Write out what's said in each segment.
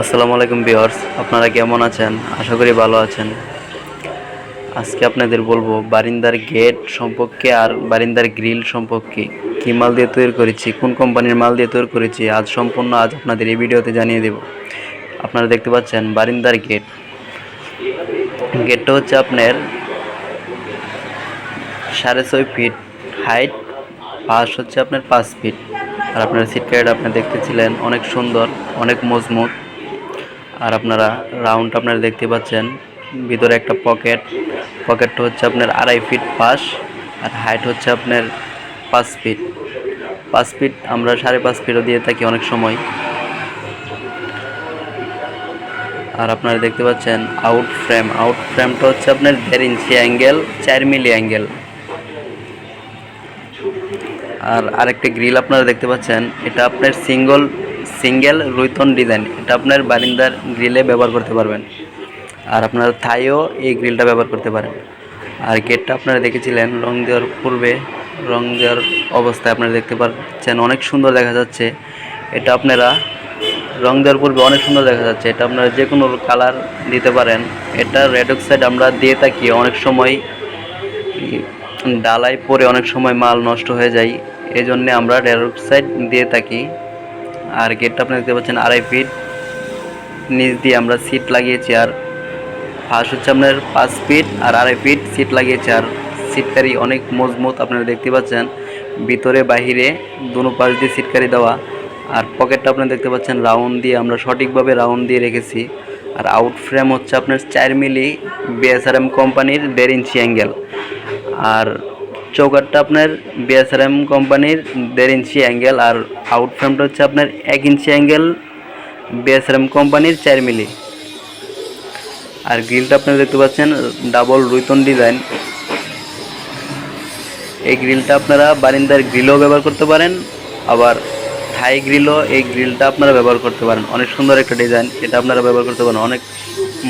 আসসালামু আলাইকুম বিয়ার্স আপনারা কেমন আছেন? আশা করি ভালো আছেন। আজকে আপনাদের বলব, বারিন্দার গেট সম্পর্কে আর বারিন্দার গ্রিল সম্পর্কে কী মাল দিয়ে তৈরি করেছি, কোন কোম্পানির মাল দিয়ে তৈরি করেছি, আজ সম্পূর্ণ আজ আপনাদের এই ভিডিওতে জানিয়ে দেব। আপনারা দেখতে পাচ্ছেন বারিন্দার গেট। গেটটা হচ্ছে আপনার সাড়ে ছয় ফিট হাইট, পাশ হচ্ছে আপনার পাঁচ ফিট। আর আপনার সিট ক্যারেট আপনি দেখতেছিলেন, অনেক সুন্দর, অনেক মজবুত। আর আপনারা রাউন্ড আপনারা দেখতে পাচ্ছেন, ভিতরে একটা পকেট পকেটটা হচ্ছে আপনার আড়াই ফিট পাশ আর হাইট হচ্ছে আপনার পাঁচ ফিট পাঁচ ফিট আমরা সাড়ে পাঁচ ফিটও দিয়ে থাকি অনেক সময়। আর আপনারা দেখতে পাচ্ছেন আউট ফ্রেম আউট ফ্রেমটা হচ্ছে আপনার দেড় ইঞ্চি অ্যাঙ্গেল চার মিলি অ্যাঙ্গেল আর আরেকটা গ্রিল আপনারা দেখতে পাচ্ছেন, এটা আপনার সিঙ্গল সিঙ্গেল রুইতন ডিজাইন। এটা আপনার বারিন্দার গ্রিলে ব্যবহার করতে পারবেন। আর আপনার থাইও এই গ্রিলটা ব্যবহার করতে পারেন। আর গেটটা আপনারা দেখেছিলেন, রং দেওয়ার পূর্বে, রং দেওয়ার অবস্থায় আপনারা দেখতে পাচ্ছেন, অনেক সুন্দর দেখা যাচ্ছে। এটা আপনারা রং দেওয়ার পূর্বে অনেক সুন্দর দেখা যাচ্ছে। এটা আপনারা যে কোনো কালার দিতে পারেন। এটা রেড অক্সাইড আমরা দিয়ে থাকি, অনেক সময় ডালাই পরে অনেক সময় মাল নষ্ট হয়ে যায়। এই জন্যে আমরা রেড অক্সাইড দিয়ে থাকি। আর গেটটা আপনি দেখতে পাচ্ছেন আড়াই ফিট নিচ দিয়ে আমরা সিট লাগিয়েছি আর ফার্স্ট হচ্ছে আপনার পাঁচ ফিট আর আড়াই ফিট সিট লাগিয়েছি আর সিটকারি অনেক মজবুত আপনারা দেখতে পাচ্ছেন। ভিতরে, বাহিরে দুনো পাশ দিয়ে সিটকারি দেওয়া। আর পকেটটা আপনি দেখতে পাচ্ছেন রাউন্ড দিয়ে আমরা সঠিকভাবে রাউন্ড দিয়ে রেখেছি। আর আউট ফ্রেম হচ্ছে আপনার চার মিলি বিএসআরএম কোম্পানির দেড় ইঞ্চি অ্যাঙ্গেল আর চৌকাটটা আপনার বিএসআরএম কোম্পানির দেড় ইঞ্চি অ্যাঙ্গেল আর আউট ফ্রেমটা হচ্ছে আপনার এক ইঞ্চি অ্যাঙ্গেল বিএসআরএম কোম্পানির চার মিলি। আর গ্রিলটা আপনারা দেখতে পাচ্ছেন ডাবল রুইতন ডিজাইন এই গ্রিলটা আপনারা বারিন্দার গ্রিলও ব্যবহার করতে পারেন, আবার থাই গ্রিলও এই গ্রিলটা আপনারা ব্যবহার করতে পারেন। অনেক সুন্দর একটা ডিজাইন এটা আপনারা ব্যবহার করতে পারেন। অনেক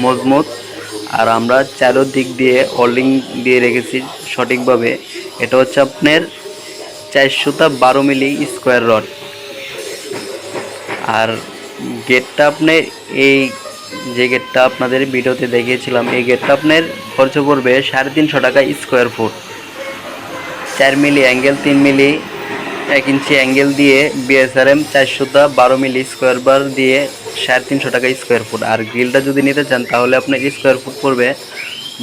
মজবুত। আর আমরা চারো দিক দিয়ে হোল্ডিং দিয়ে রেখেছি সঠিকভাবে। এটা হচ্ছে আপনার চারশোটা বারো মিলি স্কোয়ার রড আর গেটটা আপনার এই যে গেটটা আপনাদের ভিডিওতে দেখিয়েছিলাম, এই গেটটা আপনার খরচ পড়বে সাড়ে তিনশো টাকা স্কোয়ার ফুট চার মিলি অ্যাঙ্গেল তিন মিলি এক ইঞ্চি অ্যাঙ্গেল দিয়ে বিএসআরএম চারশোটা বারো মিলি স্কোয়ার বার দিয়ে সাড়ে তিনশো টাকা স্কোয়ার ফুট আর গ্রিলটা যদি নিতে চান, তাহলে আপনার স্কোয়ার ফুট পড়বে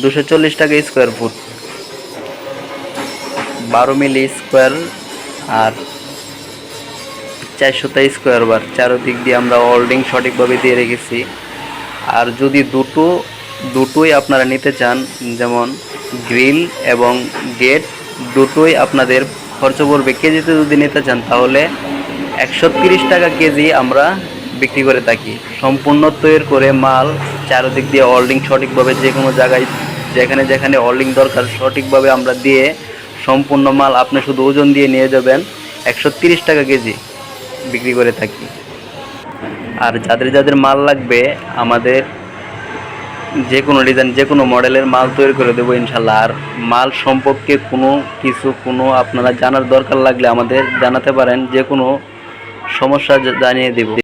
দুশো চল্লিশ টাকা স্কোয়ার ফুট বারো মিলি স্কোয়ার আর চারশোটা স্কোয়ার বার। চারোদিক দিয়ে আমরা হোল্ডিং সঠিকভাবে দিয়ে রেখেছি। আর যদি দুটো, দুটোই আপনারা নিতে চান, যেমন গ্রিল এবং গেট দুটোই আপনাদের খরচ পড়বে। কেজিতে যদি নিতে চান, তাহলে একশো টাকা কেজি আমরা বিক্রি করে থাকি। সম্পূর্ণ তৈরি করে মাল চারোদিক দিয়ে হোল্ডিং সঠিকভাবে যে কোনো জায়গায়, যেখানে যেখানে হোল্ডিং দরকার সঠিকভাবে আমরা দিয়ে সম্পূর্ণ মাল আপনি শুধু ওজন দিয়ে নিয়ে যাবেন একশো টাকা কেজি বিক্রি করে থাকি। আর যাদের যাদের মাল লাগবে, আমাদের যে কোনো ডিজাইন যে কোনো মডেলের মাল তৈরি করে দেবো ইনশাল্লাহ। আর মাল সম্পর্কে কোনো কিছু, কোনো আপনারা জানার দরকার লাগলে আমাদের জানাতে পারেন যে কোনো সমস্যা জানিয়ে দেব।